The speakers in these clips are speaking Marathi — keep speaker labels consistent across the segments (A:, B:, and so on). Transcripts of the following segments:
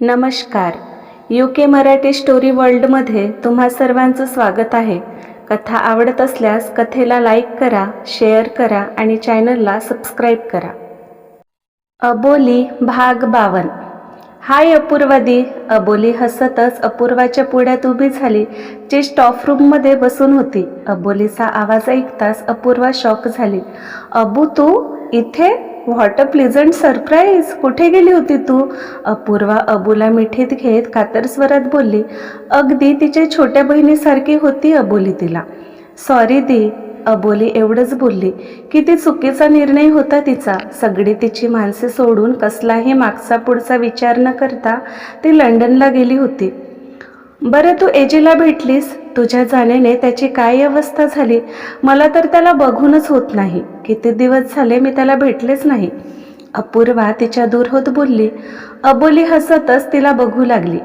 A: नमस्कार. यू के मराठी स्टोरी वर्ल्डमध्ये तुम्हा सर्वांचं स्वागत आहे. कथा आवडत असल्यास कथेला लाईक करा शेअर करा आणि चॅनलला सबस्क्राईब करा. अबोली भाग बावन. हाय अपूर्वादी अबोली हसतच अपूर्वाच्या पुढ्यात उभी झाली. जी स्टॉफ रूममध्ये बसून होती. अबोलीचा आवाज ऐकताच अपूर्वा शॉक झाली. अबू तू इथे? व्हॉट अ प्लिझंट सरप्राईज कुठे गेली होती तू? अपूर्वा अबूला मिठीत घेत कातर स्वरात बोलली अगदी तिच्या छोट्या बहिणीसारखी होती अबोली तिला. सॉरी दी अबोली एवढंच बोलली की ती चुकीचा निर्णय होता तिचा. सगळी तिची माणसे सोडून कसलाही मागचा पुढचा विचार न करता ती लंडनला गेली होती. बरं तू एजेला भेटलीस. तुझ्या जाण्याने त्याची काय अवस्था झाली? मला तर त्याला बघूनच होत नाही. किती दिवस झाले मी त्याला भेटलेच नाही. अपूर्वा तिच्या दूर होत बोलली. अबोली हसतच तिला बघू लागली.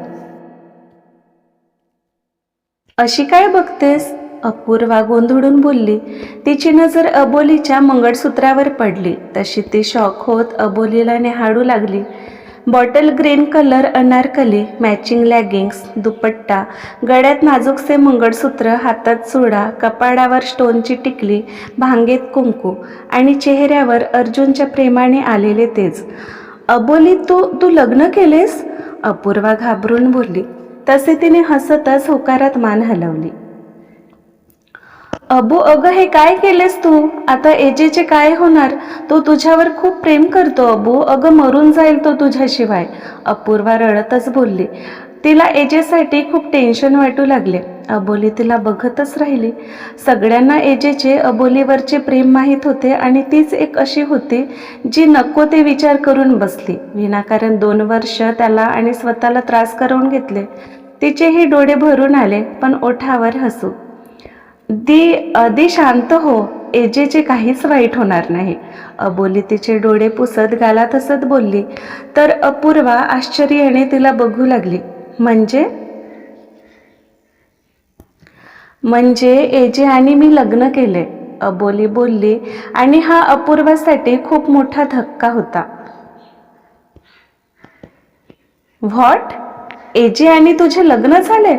A: अशी काय बघतेस? अपूर्वा गोंधळून बोलली. तिची नजर अबोलीच्या मंगळसूत्रावर पडली. तशी ती शॉक होत अबोलीला निहाडू लागली. Bottle green colour Anarkali matching leggings dupatta गळ्यात नाजूकसे मंगळसूत्र हातात चुडा कपाडावर स्टोनची टिकली भांगेत कुंकू आणि चेहऱ्यावर अर्जुनच्या प्रेमाने आलेले तेज. अबोली तू तू लग्न केलेस? अपूर्वा घाबरून बोलली. तसे तिने हसतच होकारात मान हलवली. अबू अगं हे काय केलेस तू? आता एजेचे काय होणार? तो तुझ्यावर खूप प्रेम करतो अबू. अगं मरून जाईल तो तुझ्याशिवाय. अपूर्वा रडतच बोलली. तिला एजेसाठी खूप टेन्शन वाटू लागले. अबोली तिला बघतच राहिली. सगळ्यांना एजेचे अबोलीवरचे प्रेम माहीत होते आणि तीच एक अशी होती जी नको ते विचार करून बसली. विनाकारण दोन वर्ष त्याला आणि स्वतःला त्रास करून घेतले. तिचेही डोळे भरून आले पण ओठावर हसू. दी दे शांत हो. एजेचे काहीच वाईट होणार नाही. अबोली तिचे डोळे पुसत गाला तसत बोलली. तर अपूर्वा आश्चर्याने तिला बघू लागली. म्हणजे? म्हणजे एजे आणि मी लग्न केले. अबोली बोलली आणि हा अपूर्वासाठी खूप मोठा धक्का होता. व्हॉट? एजे आणि तुझे लग्न झाले?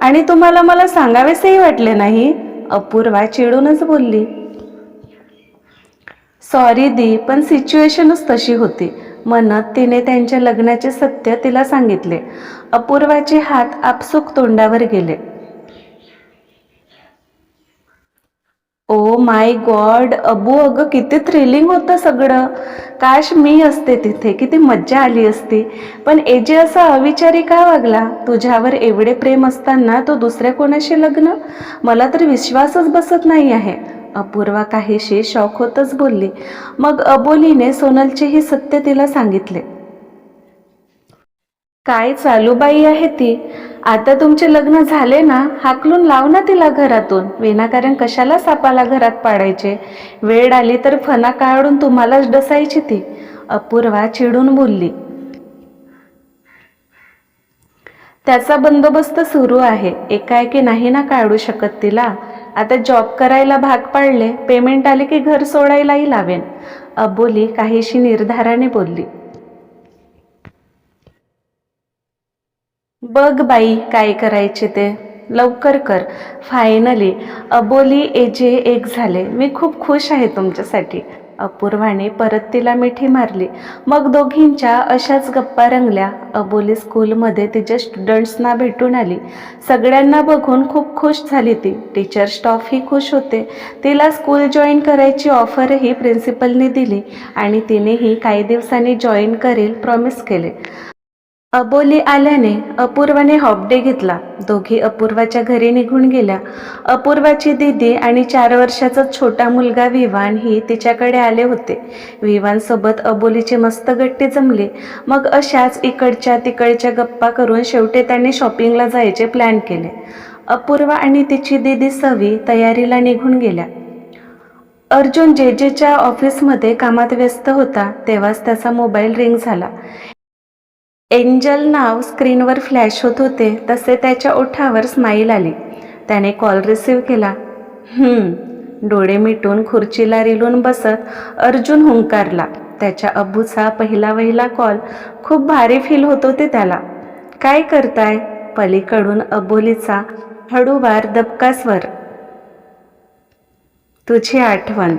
A: आणि तुम्हाला मला सांगावेसेही वाटले नाही? अपूर्वा चिडूनच बोलली. सॉरी दी पण सिच्युएशनच तशी होती. म्हणत तिने त्यांच्या लग्नाचे सत्य तिला सांगितले. अपूर्वाचे हात आपसूक तोंडावर गेले. ओ माय गॉड अबू अगं किती थ्रिलिंग होतं सगळं. काश मी असते तिथे किती मज्जा आली असती. पण एजे असा अविचारी का वागला? तुझ्यावर एवढे प्रेम असताना तो दुसऱ्या कोणाशी लग्न? मला तर विश्वासच बसत नाही आहे. अपूर्वा काहीशी शॉक होतच बोलली. मग अबोलीने सोनलचेही सत्य तिला सांगितले. काय चालू बाई आहे ती? आता तुमचे लग्न झाले ना हाकलून लाव ना तिला घरातून. विनाकारण कशाला सापाला घरात पाडायचे? वेळ आली तर फणा काढून तुम्हालाच डसायची ती. अपूर्वा चिडून बोलली. त्याचा बंदोबस्त सुरू आहे. एकाएकी नाही ना काढू शकत तिला. आता जॉब करायला भाग पाडले. पेमेंट आले की घर सोडायलाही लावेन. अबोली काहीशी निर्धाराने बोलली. बघ बाई काय करायचे ते. लवकर कर. फायनली अबोली एजे एक झाले. मी खूप खुश आहे तुमच्यासाठी. अपूर्वाने परत तिला मिठी मारली. मग दोघींच्या अशाच गप्पा रंगल्या. अबोली स्कूलमध्ये तिच्या स्टुडंट्सना भेटून आली. सगळ्यांना बघून खूप खुश झाली ती. टीचर स्टॉफही खुश होते. तिला स्कूल जॉईन करायची ऑफरही प्रिन्सिपलने दिली आणि तिनेही काही दिवसांनी जॉईन करेल प्रॉमिस केले. अबोली आल्याने अपूर्वाने हॉपडे घेतला. दोघी अपूर्वाच्या घरी निघून गेल्या. अपूर्वाची दीदी आणि चार वर्षाचा छोटा मुलगा विवान ही तिच्याकडे आले होते. विवानसोबत अबोलीचे मस्त गट्टे जमले. मग अशाच इकडच्या तिकडच्या गप्पा करून शेवटी त्यांनी शॉपिंगला जायचे प्लॅन केले. अपूर्वा आणि तिची दीदी सवी तयारीला निघून गेल्या. अर्जुन जे जेच्या ऑफिसमध्ये कामात व्यस्त होता तेव्हाच त्याचा मोबाईल रिंग झाला. एंजल नाव स्क्रीनवर फ्लॅश होत होते तसे त्याच्या ओठावर स्माईल आली. त्याने कॉल रिसीव्ह केला. डोळे मिटून खुर्चीला रिलून बसत अर्जुन हुंकारला. त्याच्या अब्बूचा पहिला वहिला कॉल खूप भारी फील होत होते त्याला. काय करताय? पलीकडून अबोलीचा हळूवार दबकासवर. तुझी आठवण.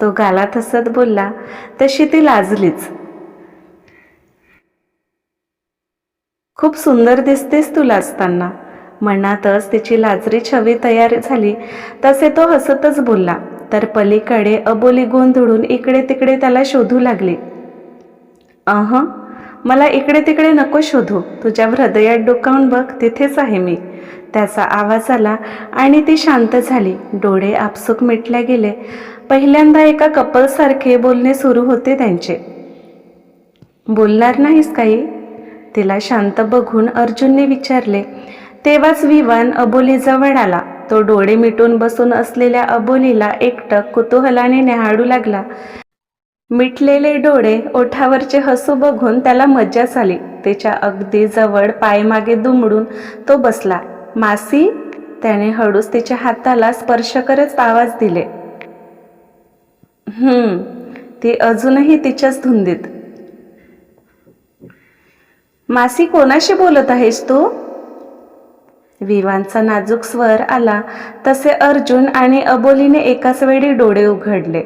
A: तो गालात हसत बोलला. तशी ती लाजलीच. खूप सुंदर दिसतेस तू लाजताना. मनातच तिची लाजरी छवी तयार झाली. तसे तो हसतच बोलला. तर पलीकडे अबोली गोंधळून इकडे तिकडे त्याला शोधू लागली. अह मला इकडे तिकडे नको शोधू. तुझ्या हृदयात डोकावून बघ तिथेच आहे मी. त्याचा आवाज आला आणि ती शांत झाली. डोळे आपसूक मिटल्या गेले. पहिल्यांदा एका कपलसारखे बोलणे सुरू होते त्यांचे. बोलणार नाहीस काही? तिला शांत बघून अर्जुनने विचारले तेव्हाच विवान अबोलीजवळ आला. तो डोळे मिटून बसून असलेल्या अबोलीला एकटक कुतूहलाने न्याहाळू लागला. मिटलेले डोळे ओठावरचे हसू बघून त्याला मज्जाच आली. त्याच्या अगदी जवळ पाय मागे दुमडून तो बसला. मासी त्याने हळूच तिच्या हाताला स्पर्श करत आवाज दिले. हम्म ती अजूनही तिच्याच धुंदीत. मासी कोणाशी बोलत आहेस तू? विवांचा नाजूक स्वर आला तसे अर्जुन आणि अबोलीने एकाच वेळी डोळे उघडले.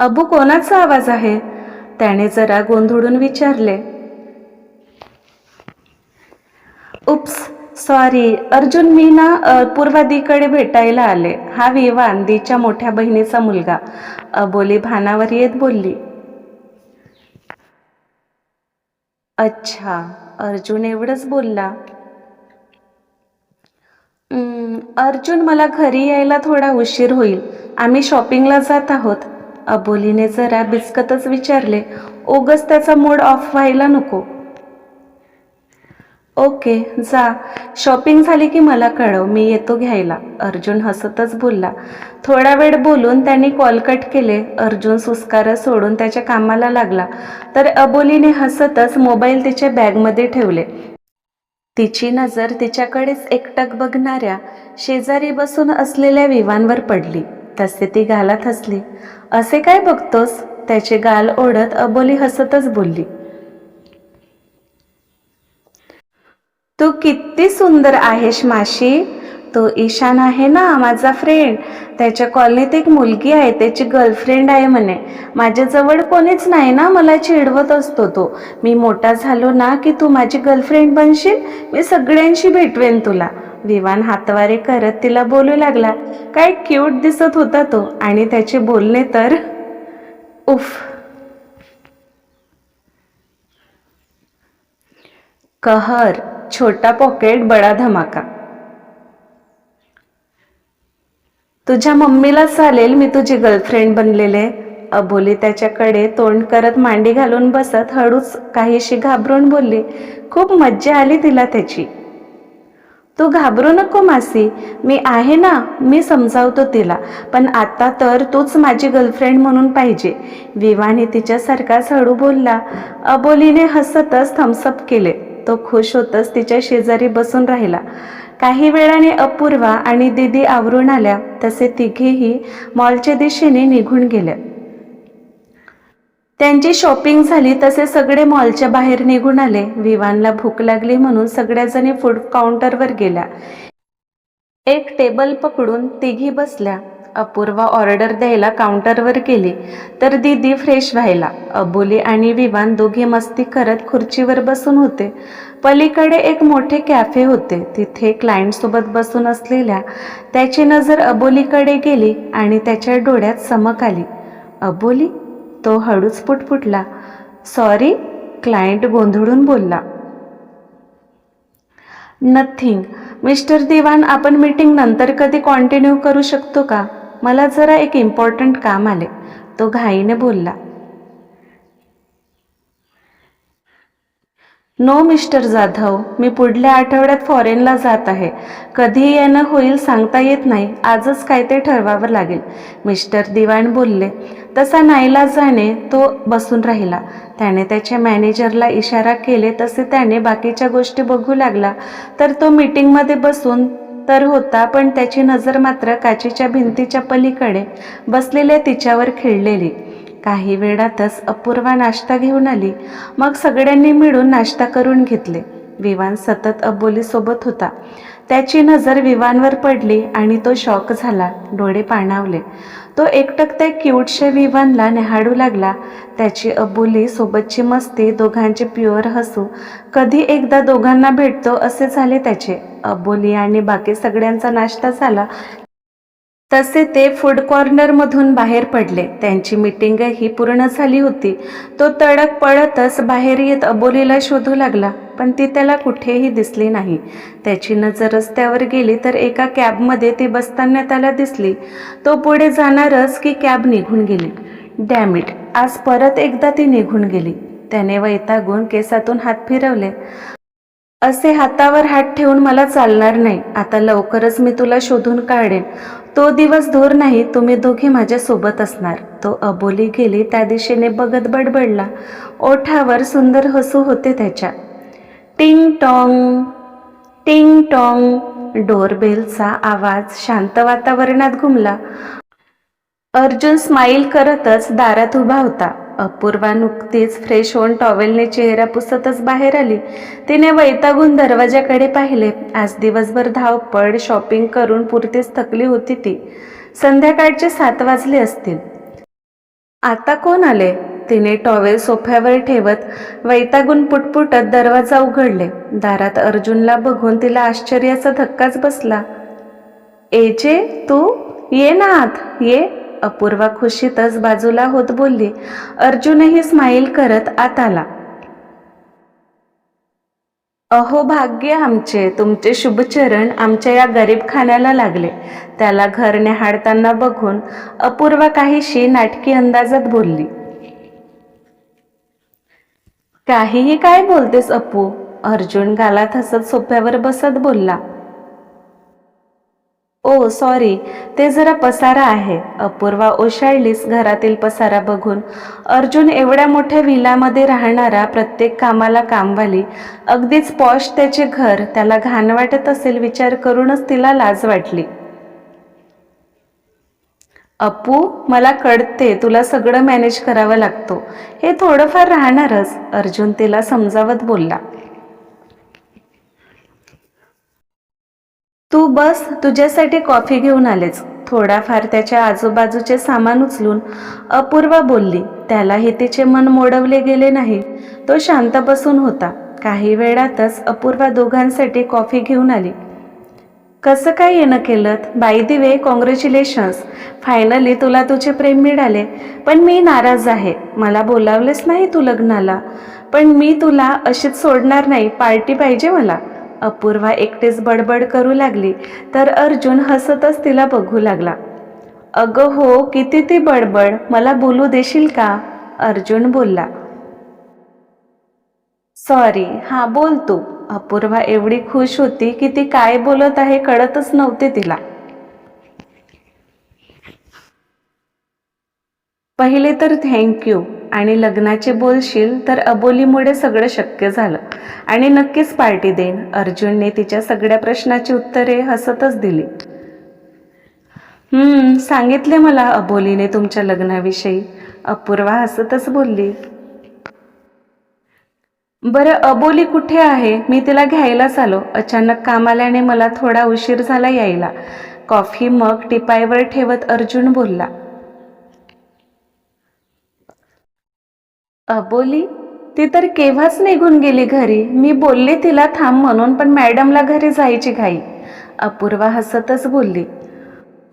A: अबू कोणाचा आवाज आहे? त्याने जरा गोंधळून विचारले. उप्स सॉरी अर्जुन मी ना पूर्वादीकडे भेटायला आले. हा विवान दीच्या मोठ्या बहिणीचा मुलगा. अबोली भानावर येत बोलली. अच्छा अर्जुन एवढंच बोलला. अर्जुन मला घरी यायला थोडा उशीर होईल. आम्ही शॉपिंगला जात आहोत. अबोलीने जरा बिस्कतच विचारले. ओगस त्याचा मूड ऑफ व्हायला नको. ओके जा. शॉपिंग झाली की मला कळव मी येतो घ्यायला. अर्जुन हसतच बोलला. थोडा वेळ बोलून त्यांनी कॉल कट केले. अर्जुन सुस्कार सोडून त्याच्या कामाला लागला. तर अबोलीने हसतच मोबाईल तिच्या बॅगमध्ये ठेवले. तिची नजर तिच्याकडेच एकटक बघणाऱ्या शेजारी बसून असलेल्या विवांवर पडली. तसे ती गालात हसली. असे काय बघतोस? त्याचे गाल ओढत अबोली हसतच बोलली. तू किती सुंदर आहेस माशी. तो ईशान आहे ना माझा फ्रेंड त्याच्या कॉलनीत एक मुलगी आहे त्याची गर्लफ्रेंड आहे म्हणे. माझ्याजवळ कोणीच नाही ना मला चिडवत असतो तो. मी मोठा झालो ना की तू माझी गर्लफ्रेंड बनशील? मी सगळ्यांशी भेटवेन तुला. विवान हातवारे करत तिला बोलू लागला. काय क्यूट दिसत होता तो. आणि त्याचे बोलणे तर उफ. कहर छोटा पॉकेट बडा धमाका. तुझ्या मम्मीला चालेल मी तुझी गर्लफ्रेंड बनलेले. अबोली त्याच्याकडे तोंड करत मांडी घालून बसत हळूच काहीशी घाबरून बोलली. खूप मज्जा आली तिला त्याची. तू घाबरू नको मासी मी आहे ना मी समजावतो तिला पण आता तर तूच माझी गर्लफ्रेंड म्हणून पाहिजे. विवाने तिच्यासारखाच हळू बोलला. अबोलीने हसतच थम्सअप केले. तो खुश होतच तिच्या शेजारी बसून राहिला. काही वेळाने अपूर्वा आणि दिदी आवरून आल्या. तसे तिघेही मॉलच्या दिशेने निघून गेल्या त्यांची शॉपिंग झाली तसे सगळे मॉलच्या बाहेर निघून आले. विवानला भूक लागली म्हणून सगळ्याजणी फूड काउंटरवर गेल्या. एक टेबल पकडून तिघी बसल्या. अपूर्वा ऑर्डर द्यायला काउंटरवर गेली. तर दीदी फ्रेश व्हायला. अबोली आणि विवान दोघे मस्ती करत खुर्चीवर बसून होते. पलीकडे एक मोठे कॅफे होते. तिथे क्लायंटसोबत बसून असलेल्या त्याची नजर अबोलीकडे गेली आणि त्याच्या डोळ्यात चमक आली. अबोली तो हळूच पुटपुटला. सॉरी क्लायंट गोंधळून बोलला. नथिंग. मिस्टर दिवान आपण मीटिंग नंतर कधी कॉन्टिन्यू करू शकतो का? मला जरा एक इम्पॉर्टंट काम आले. तो घाईने बोलला नो मिस्टर जाधव मी पुढल्या आठवड्यात फॉरेनला जात आहे. कधी येणं होईल सांगता येत नाही. आजच काय ते ठरवावं लागेल. मिस्टर दिवाण बोलले तसा नाईला जाणे तो बसून राहिला. त्याने त्याच्या मॅनेजरला इशारा केले तसे त्याने बाकीच्या गोष्टी बघू लागला. तर तो मीटिंगमध्ये बसून तर होता पण त्याची नजर मात्र काचेच्या भिंतीच्या पलीकडे बसलेल्या तिच्यावर खिळलेली. काही वेळातच अपूर्वा नाश्ता घेऊन आली. मग सगळ्यांनी मिळून नाश्ता करून घेतले. विवान सतत अबोलीसोबत होता. त्याची नजर विवानवर पडली आणि तो शॉक झाला. डोळे पाणावले. तो एकटक त्या क्यूटशे विवानला निहाडू लागला. त्याची अबोली सोबतची मस्ती दोघांचे प्युअर हसू. कधी एकदा दोघांना भेटतो असे झाले त्याचे. अबोली आणि बाकी सगळ्यांचा नाश्ता झाला. तसे ते फूड कॉर्नरमधून बाहेर पडले. त्यांची मिटिंगही पूर्ण झाली होती. तो तडक पळतच बाहेर येत अबोलीला शोधू लागला पण ती त्याला कुठेही दिसली नाही. त्याची नजर रस्त्यावर गेली तर एका कॅबमध्ये ती बसताना त्याला दिसली. तो पुढे जाणारच की कॅब निघून गेली. डॅमिट आज परत एकदा ती निघून गेली. त्याने वैतागून केसातून हात फिरवले. असे हातावर हात ठेवून मला चालणार नाही. आता लवकरच मी तुला शोधून काढेन. तो दिवस दूर नाही तुम्ही दोघे माझ्यासोबत असणार. तो अबोली गेली त्या दिशेने बघत बडबडला. ओठावर सुंदर हसू होते त्याच्या. टिंग टॉंग टिंग टॉंग डोरबेलचा आवाज शांत वातावरणात घुमला. अर्जुन स्माईल करतच दारात उभा होता. अपूर्वा नुकतीच फ्रेश होऊन टॉवेलने चेहरा पुसतच बाहेर आली. तिने वैतागून दरवाजाकडे पाहिले. आज दिवसभर धावपळ शॉपिंग करून पुरतीच थकली होती ती. संध्याकाळचे सात वाजले असतील. आता कोण आले? तिने टॉवेल सोफ्यावर ठेवत वैतागून पुटपुटत दरवाजा उघडले. दारात अर्जुनला बघून तिला आश्चर्याचा धक्काच बसला. एजे तू? ये ना आत. ये. अपूर्वा खुशीतच बाजूला होत बोलली. अर्जुनही स्माईल करत आत आला अहो भाग्य आमचे. तुमचे शुभचरण आमच्या या गरीब खाण्याला लागले. त्याला घर न्याहाडताना बघून अपूर्वा काहीशी नाटकी अंदाजात बोलली. काहीही काय बोलतेस अपू अर्जुन गालात हसत सोप्यावर बसत बोलला. सॉरी ते जरा पसारा आहे. अपूर्वा ओशाळलीस घरातील पसारा बघून. अर्जुन एवढ्या मोठ्या विलामध्ये राहणारा प्रत्येक कामाला कामवाली. अगदीच पॉश त्याचे घर त्याला घाण वाटत असेल विचार करूनच तिला लाज वाटली. अपू मला कळते तुला सगळं मॅनेज करावं लागतो. हे थोडंफार राहणारच. अर्जुन तिला समजावत बोलला. तू बस तुझ्यासाठी कॉफी घेऊन आलेच. थोडाफार त्याच्या आजूबाजूचे सामान उचलून अपूर्वा बोलली त्यालाही तिचे मन मोडवले गेले नाही. तो शांत बसून होता. काही वेळातच अपूर्वा दोघांसाठी कॉफी घेऊन आली. कसं काय येणं केलं by the way congratulations finally तुला तुझे प्रेम मिळाले. पण मी नाराज आहे. मला बोलावलेच नाही तू लग्नाला. पण मी तुला अशीच सोडणार नाही. पार्टी पाहिजे मला. अपूर्वा एकटेच बडबड करू लागली तर अर्जुन हसतच तिला बघू लागला. अगं हो किती ती बडबड मला बोलू देशील का? अर्जुन बोलला. सॉरी हां बोल तू. अपूर्वा एवढी खुश होती की ती काय बोलत आहे कळतच नव्हते तिला. पहिले तर थँक्यू आणि लग्नाचे बोलशील तर अबोलीमुळे सगळं शक्य झालं. आणि नक्कीच पार्टी देईन. अर्जुनने तिच्या सगळ्या प्रश्नाची उत्तरे हसतच दिली. हम्म सांगितले मला अबोलीने तुमच्या लग्नाविषयी. अपूर्वा हसतच बोलली. बरं अबोली कुठे आहे? मी तिला घ्यायलाच आलो. अचानक काम आल्याने मला थोडा उशीर झाला यायला. कॉफी मग टिपायवर ठेवत अर्जुन बोलला. अबोली ती तर केव्हाच निघून गेली घरी? मी बोलले तिला थांब म्हणून पण मॅडमला घरी जायची घाई. अपूर्वा हसतच बोलली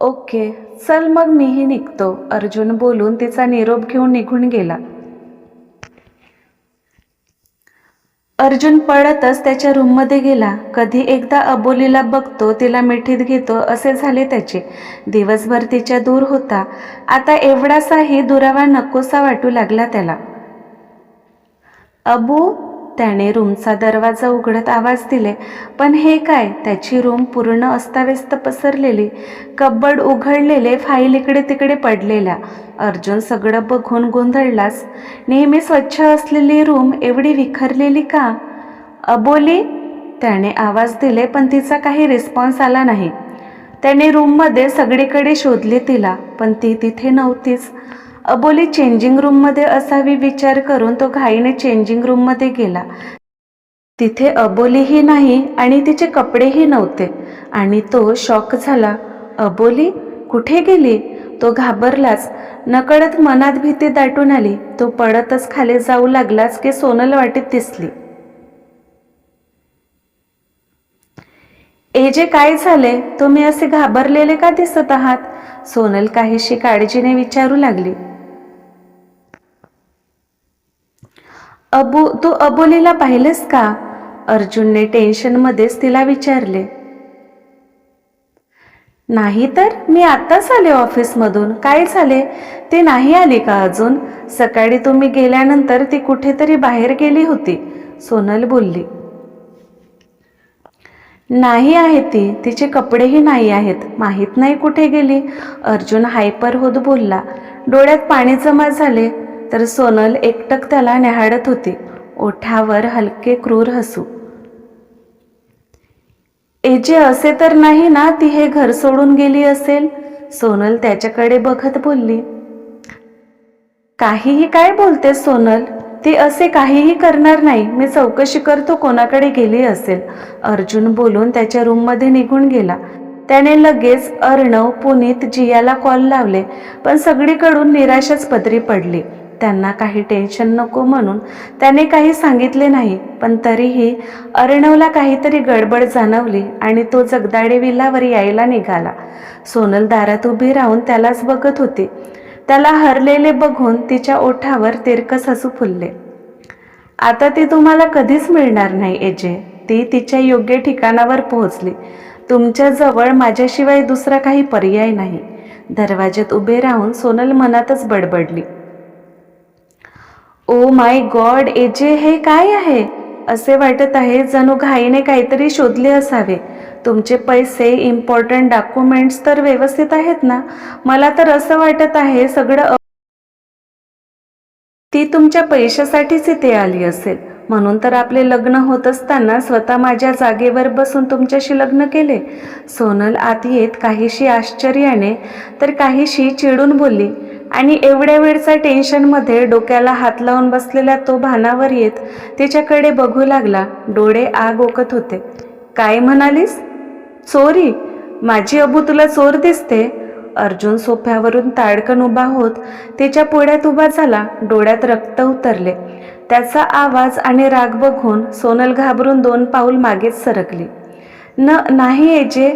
A: ओके चल मग मीही निघतो. अर्जुन बोलून तिचा निरोप घेऊन निघून गेला. अर्जुन पळतच त्याच्या रूममध्ये गेला. कधी एकदा अबोलीला बघतो तिला मिठीत घेतो असे झाले त्याचे. दिवसभर तिच्या दूर होता. आता एवढासाही दुरावा नकोसा वाटू लागला त्याला. अबू त्याने रूमचा दरवाजा उघडत आवाज दिले. पण हे काय? त्याची रूम पूर्ण अस्ताव्यस्त पसरलेली. कब्बड उघडलेले फाईल इकडे तिकडे पडलेल्या. अर्जुन सगळं बघून गोंधळलाच नेहमी स्वच्छ असलेली रूम एवढी विखरलेली का? अबोली त्याने आवाज दिले पण तिचा काही रिस्पॉन्स आला नाही. त्याने रूममध्ये सगळीकडे शोधले तिला पण ती तिथे नव्हतीच. अबोली चेंजिंग रूममध्ये असावी विचार करून तो घाईने चेंजिंग रूममध्ये गेला. तिथे अबोलीही नाही आणि तिचे कपडेही नव्हते. आणि तो शॉक झाला. अबोली कुठे गेली? तो घाबरलाच. नकळत मनात भीती दाटून आली. तो पडतच खाली जाऊ लागलाच की सोनल वाटेत दिसली. ए जे काय झाले? तुम्ही असे घाबरलेले का दिसत आहात? सोनल काहीशी काळजीने विचारू लागली. अबू तू अबोलीला पाहिलेस का? अर्जुनने टेन्शनमध्येच तिला विचारले. नाही तर मी आत्ताच आले ऑफिसमधून. काय झाले? ते नाही आली का अजून? सकाळी तुम्ही गेल्यानंतर ती कुठेतरी बाहेर गेली होती सोनल बोलली. नाही आहे ती. तिचे कपडेही नाही आहेत. माहीत नाही कुठे गेली. अर्जुन हायपर होत बोलला. डोळ्यात पाणी जमा झाले. तर सोनल एकटक त्याला न्याहाळत होती. ओठावर हलके क्रूर हसू. एजे असे तर नाही ना ती हे घर सोडून गेली असेल? सोनल त्याच्याकडे बघत बोलली. काहीही काय बोलते सोनल? ती असे काहीही करणार नाही. मी चौकशी करतो कोणाकडे गेली असेल. अर्जुन बोलून त्याच्या रूममध्ये निघून गेला. त्याने लगेच अर्णव पुनीत जियाला कॉल लावले पण सगळीकडून निराशाच पदरी पडली. त्यांना काही टेन्शन नको म्हणून त्याने काही सांगितले नाही. पण तरीही अर्णवला काहीतरी गडबड जाणवली आणि तो जगदाडे विलावर यायला निघाला. सोनल दारात उभी राहून त्यालाच बघत होती. त्याला हरलेले बघून तिच्या ओठावर तिरकस हसू फुलले. आता ती तुम्हाला कधीच मिळणार नाही एजे. ती तिच्या योग्य ठिकाणावर पोहोचली. तुमच्याजवळ माझ्याशिवाय दुसरा काही पर्याय नाही. दरवाज्यात उभे राहून सोनल मनातच बडबडली. ओ माय गॉड एजे हे काय आहे? असे वाटत आहे जणू घाईने काहीतरी शोधले असावे. तुमचे पैसे इम्पॉर्टंट डॉक्युमेंट्स तर व्यवस्थित आहेत ना? मला तर असं वाटत आहे सगळं ती तुमच्या पैशासाठीच इथे आली असेल. म्हणून तर आपले लग्न होत असताना स्वतः माझ्या जागेवर बसून तुमच्याशी लग्न केले. सोनल आत येत काहीशी आश्चर्याने तर काहीशी चिडून बोलली आणि एवढ्या वेळचा टेन्शनमध्ये डोक्याला हात लावून बसलेला तो भानावर येत तिच्याकडे बघू लागला. डोळे आग ओकत होते. काय म्हणालीस? चोरी? माझी अबू तुला चोर दिसते. अर्जुन सोफ्यावरून ताडकन उभा होत तिच्या पुढ्यात उभा झाला. डोळ्यात रक्त उतरले. त्याचा आवाज आणि राग बघून सोनल घाबरून दोन पाऊल मागेच सरकली. न नाही एजे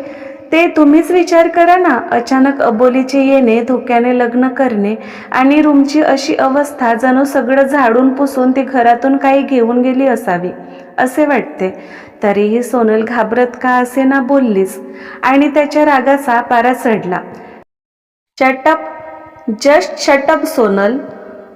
A: ते तुम्हीच विचार करा ना. अचानक अबोलीचे येणे धोक्याने लग्न करणे आणि रूमची अशी अवस्था जणू सगळं झाडून पुसून ती घरातून काही घेऊन गेली असावी असे वाटते. तरीही सोनल घाबरत का असे ना बोललीस आणि त्याच्या रागाचा पारा चढला. Shut up just shut up Sonal.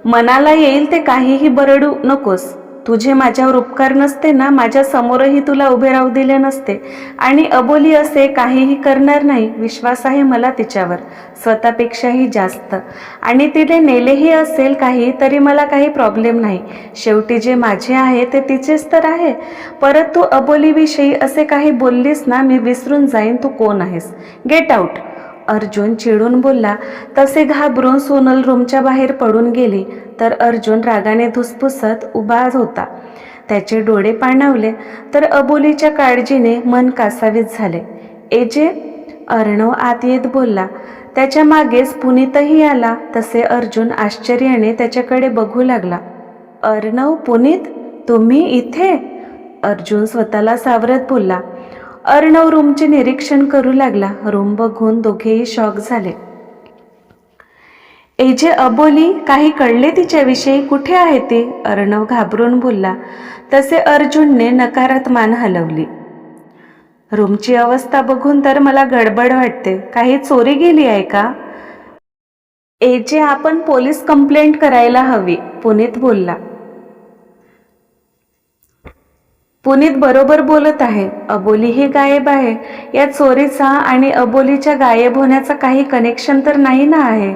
A: मनाला येईल ते काहीही बरडू नकोस. तुझे माझ्यावर उपकार नसते ना माझ्या समोरही तुला उभे राहू दिले नसते. आणि अबोली असे काहीही करणार नाही विश्वास आहे मला तिच्यावर स्वतःपेक्षाही जास्त. आणि तिने नेलेही असेल काही तरी मला काही प्रॉब्लेम नाही. शेवटी जे माझे आहे ते तिचेच तर आहे. परत तू अबोलीविषयी असे काही बोललीस ना मी विसरून जाईन तू कोण आहेस? गेट आऊट अर्जुन चिडून बोलला तसे घाबरून सोनल रूमच्या बाहेर पडून गेली तर अर्जुन रागाने धुसफुसत उभा होता. त्याचे डोळे पाणावले तर अबोलीच्या काळजीने मन कासावीस झाले. एजे अर्णव आत येत बोलला त्याच्या मागेच पुनीतही आला तसे अर्जुन आश्चर्याने त्याच्याकडे बघू लागला. अर्णव पुनीत तुम्ही इथे? अर्जुन स्वतःला सावरत बोलला अर्णव रूमचे निरीक्षण करू लागला. रूम बघून दोघेही शॉक झाले. एजे अबोली काही कळले तिच्याविषयी? कुठे आहे ती? अर्णव घाबरून बोलला. तसे अर्जुनने नकारात मान हलवली. रूमची अवस्था बघून तर मला गडबड वाटते. काही चोरी गेली आहे का? एजे आपण पोलीस कंप्लेंट करायला हवी पुनीत बोलला. पुनीत बरोबर बोलत आहे. अबोली ही गायब आहे. या चोरीचा आणि अबोलीच्या गायब होण्याचा काही कनेक्शन तर नाही ना आहे.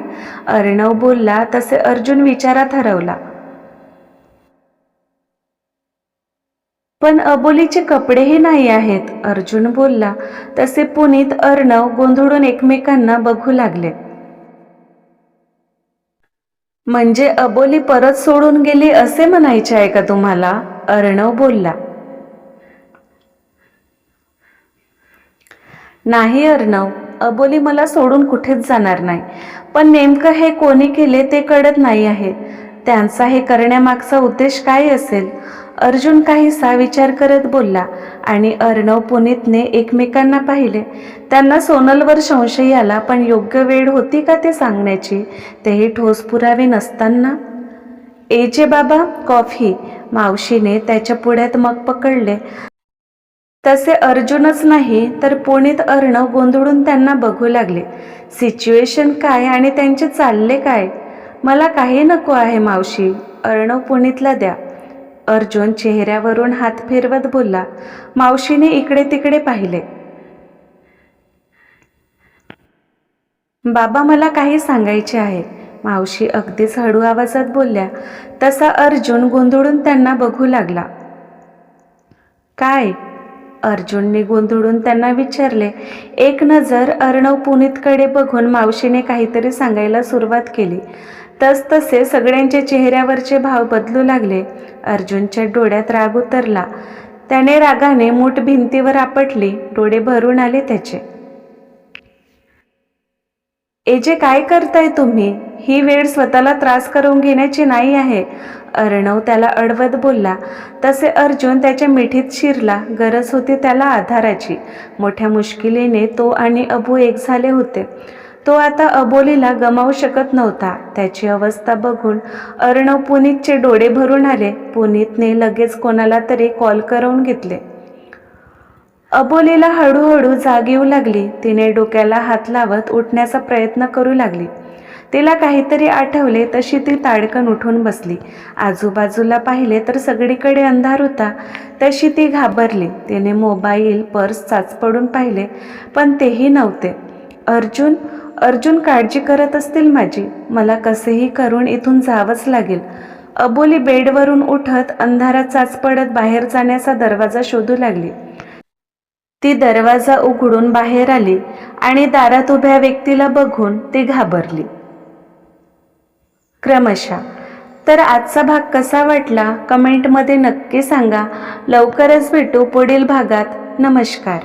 A: अर्णव बोलला तसे अर्जुन विचारात हरवला. पण अबोलीचे कपडेही नाही आहेत. अर्जुन बोलला तसे पुनीत अर्णव गोंधळून एकमेकांना बघू लागले. म्हणजे अबोली परत सोडून गेली असे म्हणायचे आहे का तुम्हाला? अर्णव बोलला. नाही अर्णव अबोली मला सोडून कुठेच जाणार नाही. पण नेमकं हे कोणी केले ते कळत नाही आहे. त्यांचा हे करण्यामागचा उद्देश काय असेल? अर्जुन काहीसा विचार करत बोलला आणि अर्णव पुनीतने एकमेकांना पाहिले. त्यांना सोनलवर संशय आला पण योग्य वेळ होती का ते सांगण्याची? तेही ठोस पुरावे नसताना? एजे बाबा कॉफी मावशीने त्याच्या पुढ्यात मग पकडले. तसे अर्जुनच नाही तर पुणित अर्णव गोंधळून त्यांना बघू लागले. सिच्युएशन काय आणि त्यांचे चालले काय? मला काही नको आहे मावशी अर्णव पुणितला द्या. अर्जुन चेहऱ्यावरून हात फिरवत बोलला मावशीने इकडे तिकडे पाहिले. बाबा मला काही सांगायचे आहे. मावशी अगदीच हळू आवाजात बोलल्या. तसा अर्जुन गोंधळून त्यांना बघू लागला. काय? अर्जुनने गोंधळून त्यांना विचारले एक नजर अर्णव पुनीतकडे बघून मावशीने काहीतरी सांगायला सुरुवात केली. तस तसे सगळ्यांच्या चेहऱ्यावरचे भाव बदलू लागले. अर्जुनच्या डोळ्यात राग उतरला. त्याने रागाने मूठ भिंतीवर आपटली. डोळे भरून आले त्याचे. एजे काय करताय तुम्ही? ही वेळ स्वतःला त्रास करून घेण्याची नाही आहे. अर्णव त्याला अडवत बोलला. तसे अर्जुन त्याच्या मिठीत शिरला. गरज होती त्याला आधाराची. मोठ्या मुश्किलीने तो आणि अबू एक झाले होते. तो आता अबोलीला गमावू शकत नव्हता. त्याची अवस्था बघून अर्णव पुनीतचे डोळे भरून आले. पुनीतने लगेच कोणाला तरी कॉल करवून घेतले. अबोलीला हळूहळू जाग येऊ लागली. तिने डोक्याला हात लावत उठण्याचा प्रयत्न करू लागली. तिला काहीतरी आठवले तशी ती ताडकन उठून बसली. आजूबाजूला पाहिले तर सगळीकडे अंधार होता. तशी ती घाबरली. तिने मोबाईल पर्स चाचपडून पाहिले पण तेही नव्हते. अर्जुन अर्जुन काळजी करत असतील माझी. मला कसेही करून इथून जावंच लागेल. अबोली बेडवरून उठत अंधारात चाचपडत बाहेर जाण्याचा दरवाजा शोधू लागली. ती दरवाजा उघडून बाहेर आली आणि दारात उभ्या व्यक्तीला बघून ती घाबरली. क्रमशः. तर आजचा भाग कसा वाटला कमेंटमध्ये नक्की सांगा. लवकरच भेटू पुढील भागात. नमस्कार.